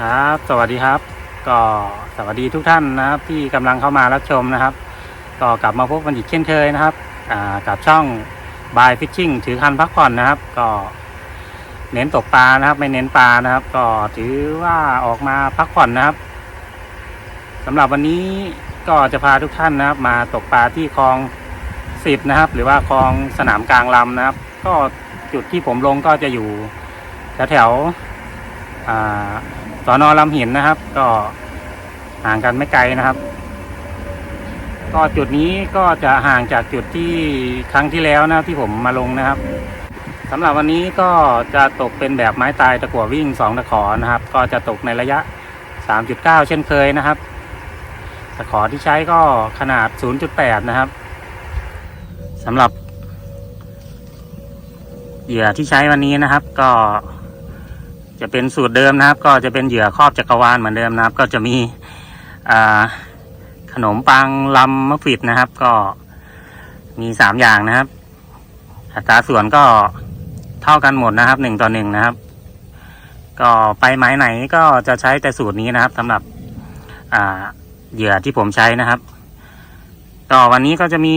ครับ สวัสดีครับ ก็สวัสดีทุกท่านนะครับ ที่กำลังเข้ามารับชมนะครับ ก็กลับมาพบกันอีกเช่นเคยนะครับกับช่องบายฟิชชิ่งถือคันพักผ่อนนะครับ ก็เน้นตกปลานะครับ ไม่เน้นปลานะครับ ก็ถือว่าออกมาพักผ่อนนะครับสำหรับวันนี้ก็จะพาทุกท่านนะครับ มาตกปลาที่คลองสิบนะครับ หรือว่าคลองสนามกลางลำนะครับ ก็จุดที่ผมลงก็จะอยู่แถวแถวอ่า สอนอลำหินนะครับ ก็ห่างกันไม่ไกลนะครับ ก็จุดนี้ก็จะห่างจากจุดที่ครั้งที่แล้วนะที่ผมมาลงนะครับสำหรับวันนี้ก็จะตกเป็นแบบไม้ตายตะกั่ววิ่งสองตะขอนะครับ ก็จะตกในระยะ 3.9 เช่นเคยนะครับตะขอที่ใช้ก็ขนาด 0.8 นะครับสำหรับเหยื่อที่ใช้วันนี้นะครับ ก็ จะเป็นสูตรเดิมนะครับ ก็จะเป็นเหยื่อครอบจักรวาลเหมือนเดิมนะครับ ก็จะมีขนมปังลำมะฟิดนะครับ ก็มีสามอย่างนะครับอัตราส่วนก็เท่ากันหมดนะครับหนึ่งต่อหนึ่งนะครับ ก็ไปไม้ไหนก็จะใช้แต่สูตรนี้นะครับสำหรับเหยื่อที่ผมใช้นะครับต่อวันนี้ก็จะมี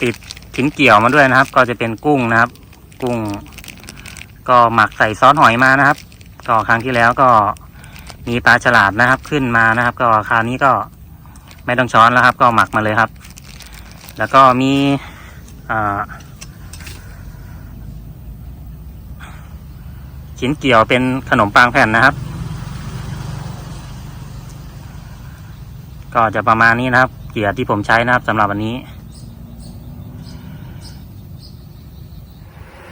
ติดทิ้งเกี่ยวมาด้วยนะครับ ก็จะเป็นกุ้งนะครับ กุ้ง ก็หมักใส่ซอสหอยมานะครับ ก็ครั้งที่แล้วก็มีปลาฉลาดนะครับขึ้นมานะครับ ก็คราวนี้ก็ไม่ต้องช้อนแล้วครับ ก็หมักมาเลยครับ แล้วก็มีชิ้นเกี่ยวเป็นขนมปังแผ่นนะครับ ก็จะประมาณนี้นะครับ เกี่ยวที่ผมใช้นะครับสำหรับวันนี้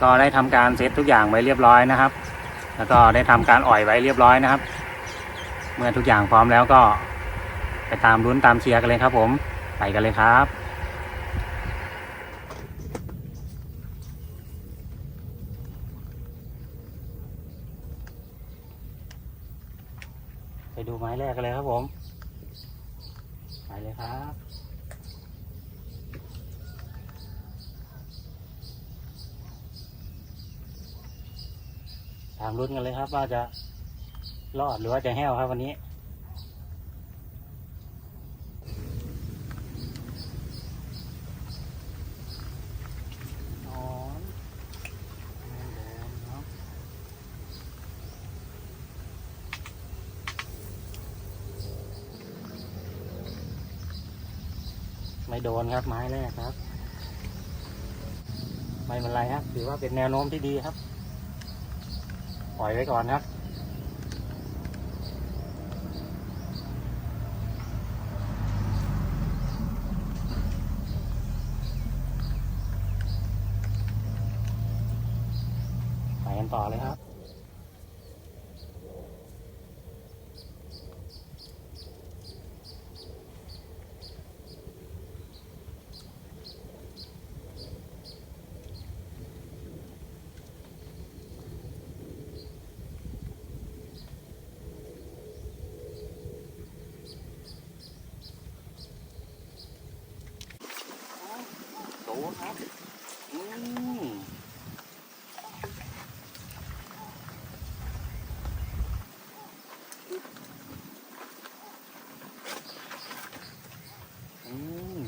ก็ได้ทำการเซตทุกอย่างไว้เรียบร้อยนะครับ แล้วก็ได้ทำการอ่อยไว้เรียบร้อยนะครับ เมื่อทุกอย่างพร้อมแล้วก็ ไปตามลุ้นตามเชียร์กันเลยครับ ผมไปกันเลยครับไปดูไม้แรกกันเลยครับผม ไปเลยครับ ตามรุ่นกันเลยครับ ว่าจะรอดหรือว่าจะแห้วครับวันนี้ไม่โดนครับไม้แรกครับ ไม่เป็นไรครับ ถือว่าเป็นแนวโน้มที่ดีครับ ปล่อยไว้ก่อนครับ ไปกันต่อเลยครับ ครับ อืม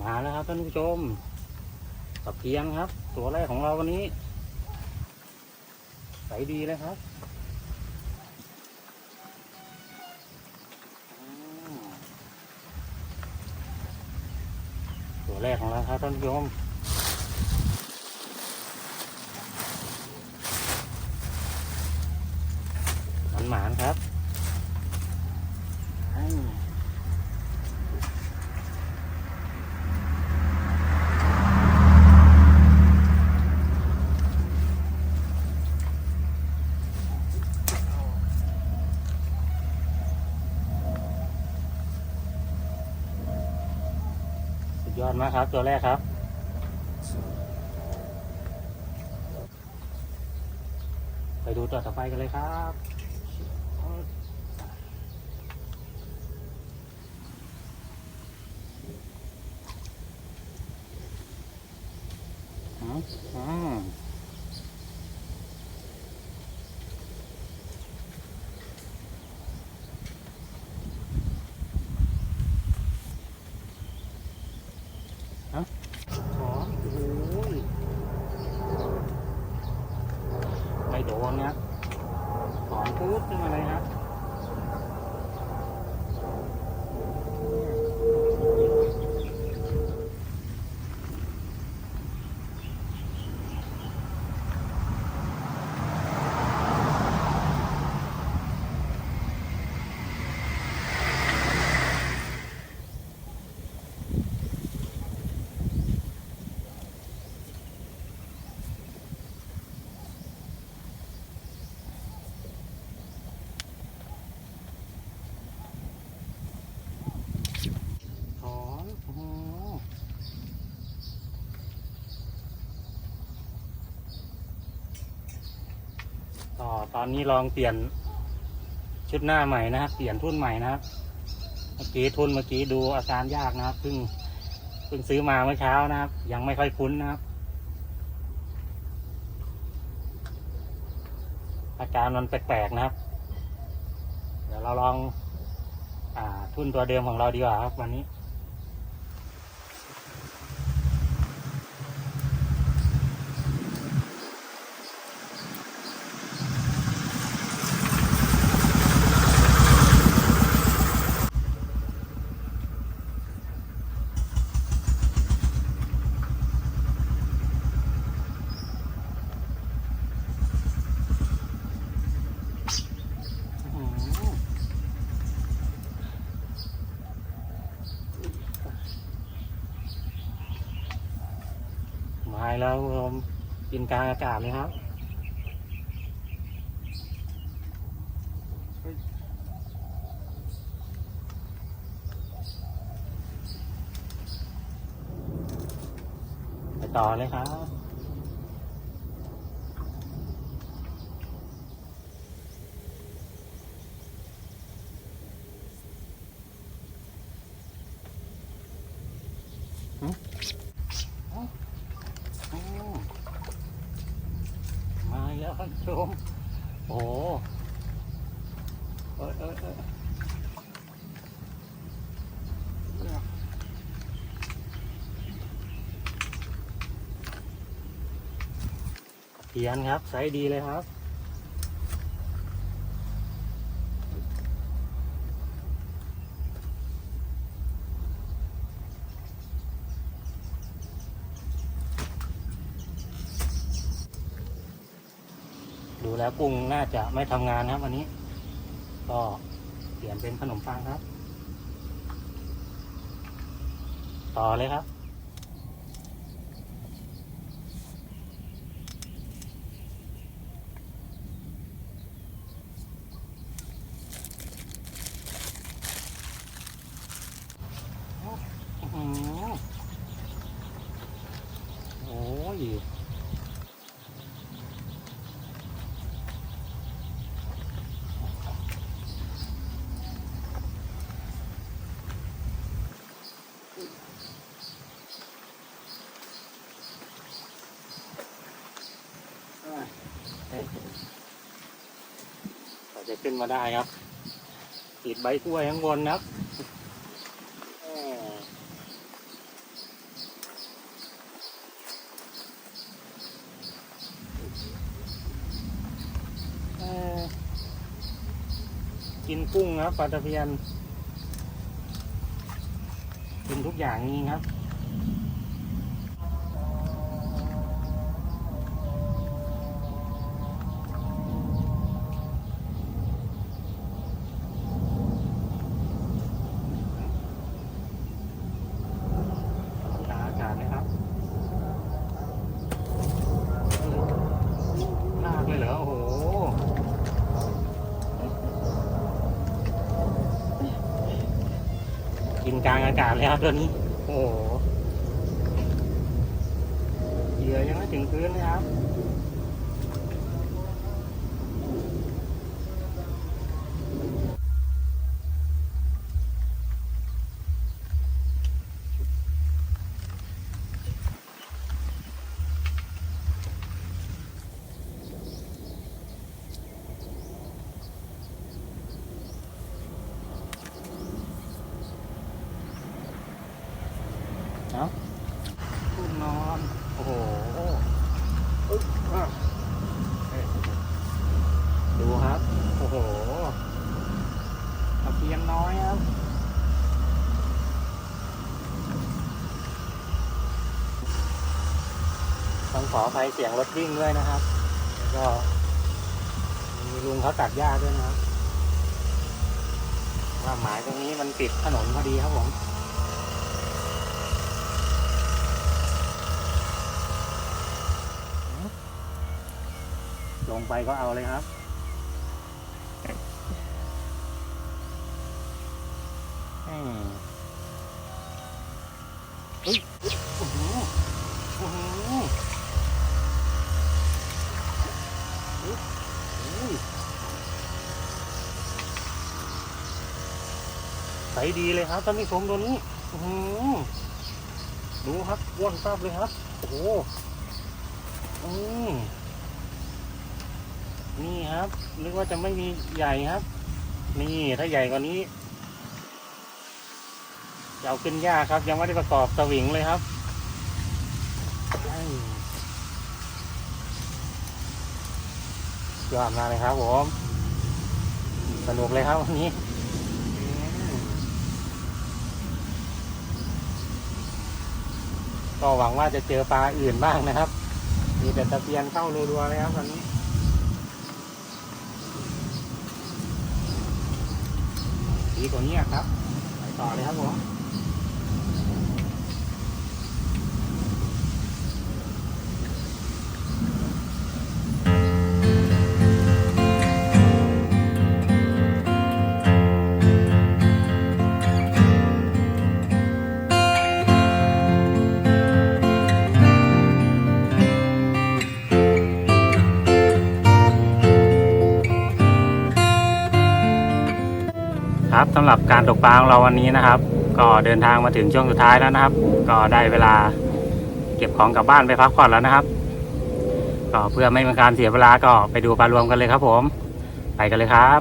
มาแล้วครับท่านผู้ชมตะเพียนครับ ตัวแรกของเราวันนี้ ใสดีเลยครับ ตัวแรกของเราครับท่านผู้ชมหมันหมานๆครับอ้าวสุด ยอดมากครับ ตัวแรกครับ ไปดูตัวต่อไปกันเลยครับ อืม ถอนปุ๊บขึ้นมาเลยครับ ถอนโอ้โห ตอตอนนี้ลองเปลี่ยนชุดหน้าใหม่นะครับ เปลี่ยนทุ่นใหม่นะครับเมื่อกี้ทุนเมื่อกี้ดูอาการยากนะครับเพิ่งเพิ่งซื้อมาเมื่อเช้านะครับ ยังไม่ค่อยคุ้นนะครับ อาการมันแปลกๆนะครับ เดี๋ยวเราลองอ่าทุนตัวเดิมของเราดีกว่าครับวันนี้ แล้วคุณผู้ชมกินกลางอากาศเลยครับไปต่อเลยครับ โอ้มาอีกแล้วครับชม โอ้โหเอยเอยเอย เทียนครับไซส์ดีเลยครับ ดูแล้วกุ้งน่าจะไม่ทำงานครับวันนี้ ก็เปลี่ยนเป็นขนมปังครับ ต่อเลยครับ อื้อหือโอ้ย เราจะ ขึ้นมาได้ครับติดใบกล้วยข้างบนนะครับกินกุ้งครับปลาตะเพียนกินทุกอย่างนี้ครับ กลางอากาศแล้วตัวนี้ โอ้โหเหยื่อยังไม่ถึงพื้นเลยครับ เนาะทุ่นนอน โอ้โห น้อยครับ ต้ องขออภัยเสียงรถวิ่งด้วยนะครับ ก็มีลุงเขาตัดหญ้าด้วยนะครับ ว่าหมายตรงนี้มันปิดถนนพอดีครับผมลงไปก็เอาเลยครับอืมเฮ้ยโอ้โหโอ้โหเฮ้ยเฮ้ยใสดีเลยครับท่านผู้ชมตัวนี้ดูครับอ้วนซับเลยครับ โอ้โหอืมนี่ครับ นึกว่าจะไม่มีใหญ่ครับ นี่ถ้าใหญ่กว่านี้จะเอาขึ้นยากครับ ยังไม่ได้ประกอบสวิงเลยครับยอดมากเลยครับผม สนุกเลยครับวันนี้อืม ก็หวังว่าจะเจอปลาอื่นบ้างนะครับ มีแต่ตะเพียนเข้ารัวๆเลยครับตอนนี้ดีกว่านี้ครับ ไปต่อเลยครับผม สำหรับการตกปลาของเราวันนี้นะครับ ก็เดินทางมาถึงช่วงสุดท้ายแล้วนะครับ ก็ได้เวลาเก็บของกลับบ้านไปพักผ่อนแล้วนะครับ ก็เพื่อไม่เป็นการเสียเวลาก็ไปดูปลารวมกันเลยครับผม ไปกันเลยครับ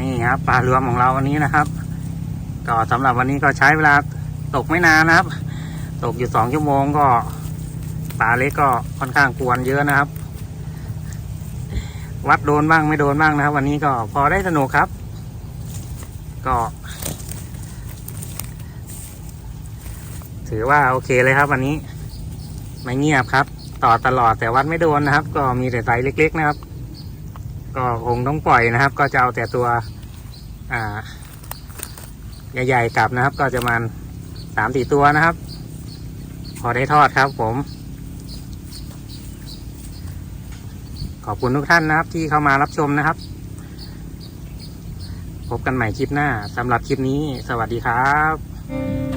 นี่ ครับปลารวมของเราวันนี้นะครับ ก็สำหรับวันนี้ก็ใช้เวลาตกไม่นานนะครับ ตกอยู่สองชั่วโมงก็ปลาเล็กก็ค่อนข้างกวนเยอะนะครับ วัดโดนบ้างไม่โดนบ้างนะครับ วันนี้ก็พอได้สนุกครับ ก็ ถือว่าโอเคเลยครับวันนี้ ไม่เงียบครับ ต่อตลอดแต่วัดไม่โดนนะครับ ก็มีแต่ไซส์เล็ก ๆ นะครับ ก็คงต้องปล่อยนะครับ ก็จะเอาแต่ตัว อ่าใหญ่ๆกลับนะครับ ก็จะมันสามสี่ตัวนะครับ พอได้ทอดครับผม ขอบคุณทุกท่านนะครับ ที่เข้ามารับชมนะครับ พบกันใหม่คลิปหน้าสำหรับคลิปนี้ สวัสดีครับ